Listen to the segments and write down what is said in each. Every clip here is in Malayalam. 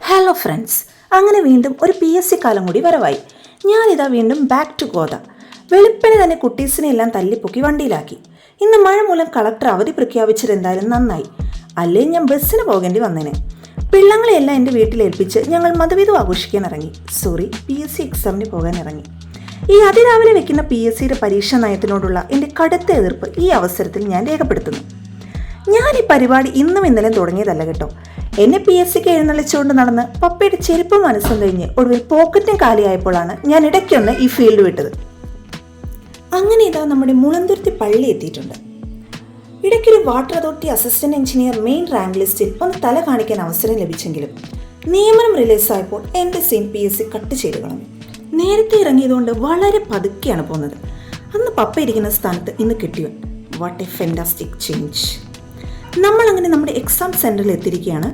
ഹലോ ഫ്രണ്ട്സ് അങ്ങനെ വീണ്ടും ഒരു പി എസ് സി കാലം കൂടി വരവായി. ഞാനിതാ വീണ്ടും ബാക്ക് ടു ഗോദ വെളുപ്പിനെ തന്നെ കുട്ടീസിനെ എല്ലാം തല്ലിപ്പൊക്കി വണ്ടിയിലാക്കി. ഇന്ന് മഴ മൂലം കളക്ടർ അവധി പ്രഖ്യാപിച്ചത് എന്തായാലും നന്നായി. അല്ലെങ്കിൽ ഞാൻ ബസ്സിന് പോകേണ്ടി വന്നേനെ. പിള്ളങ്ങളെയെല്ലാം എന്റെ വീട്ടിലേൽപ്പിച്ച് ഞങ്ങൾ മതവിധം ആഘോഷിക്കാൻ ഇറങ്ങി. സോറി പി എസ് സി എക്സാമിന് പോകാൻ ഇറങ്ങി. ഈ അതിരാവിലെ വെക്കുന്ന പി എസ് സിയുടെ പരീക്ഷാ നയത്തിനോടുള്ള എന്റെ കടുത്ത എതിർപ്പ് ഈ അവസരത്തിൽ ഞാൻ രേഖപ്പെടുത്തുന്നു. ഞാൻ ഈ പരിപാടി ഇന്നും ഇന്നലെ തുടങ്ങിയതല്ല കേട്ടോ. എന്നെ പി എസ് സിക്ക് എഴുന്നള്ളിച്ചുകൊണ്ട് നടന്ന് പപ്പയുടെ ചെരുപ്പ് മനസ്സും കഴിഞ്ഞ് ഒടുവിൽ പോക്കറ്റും കാലിയായപ്പോഴാണ് ഞാൻ ഇടയ്ക്കൊന്ന് ഈ ഫീൽഡ് വിട്ടത്. അങ്ങനെ ഇതാ നമ്മുടെ മുളന്തുരുത്തി പള്ളി എത്തിയിട്ടുണ്ട്. ഇടയ്ക്കൊരു water authority assistant engineer main rank ലിസ്റ്റിൽ ഒന്ന് തല കാണിക്കാൻ അവസരം ലഭിച്ചെങ്കിലും നിയമനം റിലീസ് ആയപ്പോൾ എന്റെ scene P S C cut ചെയ്ത് കളഞ്ഞു. നേരത്തെ ഇറങ്ങിയതുകൊണ്ട് വളരെ പതുക്കെയാണ് പോകുന്നത്. അന്ന് പപ്പ ഇരിക്കുന്ന സ്ഥാനത്ത് ഇന്ന് കിട്ടിയോ? വാട്ട് എ ഫെന്റാസ്റ്റിക് ചേഞ്ച് നമ്മൾ അങ്ങനെ നമ്മുടെ എക്സാം സെന്ററിൽ എത്തിയിരിക്കുകയാണ്.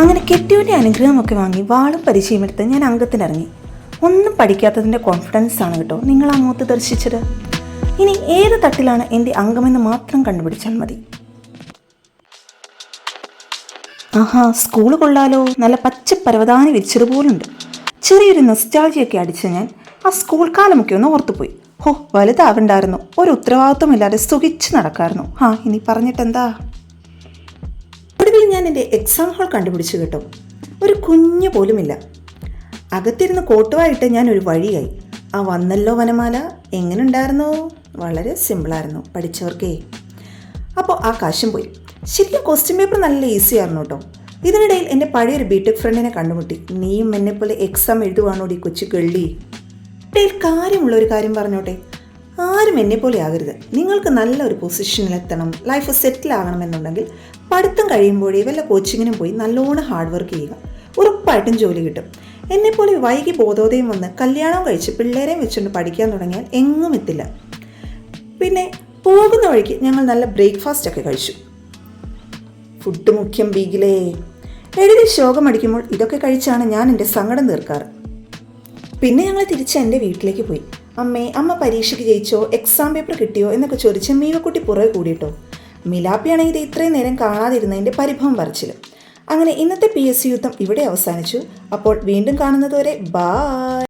അങ്ങനെ കെട്ടിയുടെ അനുഗ്രഹമൊക്കെ വാങ്ങി വാളും പരിചയമെടുത്ത് ഞാൻ അംഗത്തിനിറങ്ങി. ഒന്നും പഠിക്കാത്തതിന്റെ കോൺഫിഡൻസ് ആണ് കേട്ടോ നിങ്ങൾ അങ്ങോട്ട് ദർശിച്ചത്. ഇനി ഏത് തട്ടിലാണ് എന്റെ അംഗമെന്ന് മാത്രം കണ്ടുപിടിച്ചാൽ മതി. ആഹാ സ്കൂൾ കൊള്ളാലോ. നല്ല പച്ച പരവതാനി വിരിച്ചതുപോലുണ്ട് ചെറിയൊരു നൊസ്റ്റാൾജിയൊക്കെ അടിച്ച് ഞാൻ ആ സ്കൂൾ കാലമൊക്കെ ഒന്ന് ഓർത്തുപോയി. ഹോ വലുതാവണ്ടായിരുന്നു. ഒരു ഉത്തരവാദിത്വമില്ലാതെ സുഖിച്ച് നടക്കായിരുന്നു. ആ ഇനി പറഞ്ഞിട്ടെന്താ? ഒടുവിൽ ഞാൻ എന്റെ എക്സാം ഹാൾ കണ്ടുപിടിച്ചു കേട്ടോ. ഒരു കുഞ്ഞു പോലുമില്ല. അകത്തിരുന്ന് കോട്ടുവായിട്ട് ഞാൻ ഒരു വഴിയായി. ആ വന്നല്ലോ വനമാല. എങ്ങനെ ഉണ്ടായിരുന്നു വളരെ സിമ്പിളായിരുന്നു പഠിച്ചവർക്കേ. അപ്പോൾ ആ കാശും പോയി. ശരിക്കും ക്വസ്റ്റ്യൻ പേപ്പർ നല്ല ഈസി ആയിരുന്നു കേട്ടോ. ഇതിനിടയിൽ എന്റെ പഴയൊരു ബിടെക് ഫ്രണ്ടിനെ കണ്ടുമുട്ടി. നീയും എന്നെപ്പോലെ എക്സാം എഴുതുവാണോടി കൊച്ചു ഗള്ളി? ഇടയിൽ കാര്യമുള്ള ഒരു കാര്യം പറഞ്ഞോട്ടെ? ആരും എന്നെ പോലെ ആകരുത്. നിങ്ങൾക്ക് നല്ല ഒരു പൊസിഷനിലെത്തണം ലൈഫ് സെറ്റിൽ ആകണമെന്നുണ്ടെങ്കിൽ പഠിത്തം കഴിയുമ്പോഴേ വല്ല കോച്ചിങ്ങിനും പോയി നല്ലോണം ഹാർഡ് വർക്ക് ചെയ്യുക. ഉറപ്പായിട്ടും ജോലി കിട്ടും. എന്നെപ്പോലെ വൈകി ബോധോദയം വന്ന് കല്യാണം കഴിച്ച് പിള്ളേരെയും വെച്ചുകൊണ്ട് പഠിക്കാൻ തുടങ്ങിയാൽ എങ്ങും എത്തില്ല. പിന്നെ പോകുന്ന വഴിക്ക് ഞങ്ങൾ നല്ല ബ്രേക്ക്ഫാസ്റ്റ് ഒക്കെ കഴിച്ചു. ഫുഡ് മുഖ്യം ബീഗിലേ എഴുതി ശോകമടിക്കുമ്പോൾ ഇതൊക്കെ കഴിച്ചാണ് ഞാൻ എന്റെ സങ്കടം തീർക്കാറ്. പിന്നെ ഞങ്ങൾ തിരിച്ച് എന്റെ വീട്ടിലേക്ക് പോയി. അമ്മേ അമ്മ പരീക്ഷയ്ക്ക് ജയിച്ചോ എക്സാം പേപ്പർ കിട്ടിയോ എന്നൊക്കെ ചോദിച്ച് മീവക്കുട്ടി പുറകെ കൂടിയിട്ടോ. മിലാപ്പിയാണെങ്കിൽ ഇത് ഇത്രയും നേരം കാണാതിരുന്നതിന്റെ പരിഭവം പറിച്ചില്ല അങ്ങനെ ഇന്നത്തെ പി എസ് സി യുദ്ധം ഇവിടെ അവസാനിച്ചു. അപ്പോൾ വീണ്ടും കാണുന്നതുവരെ ബായ്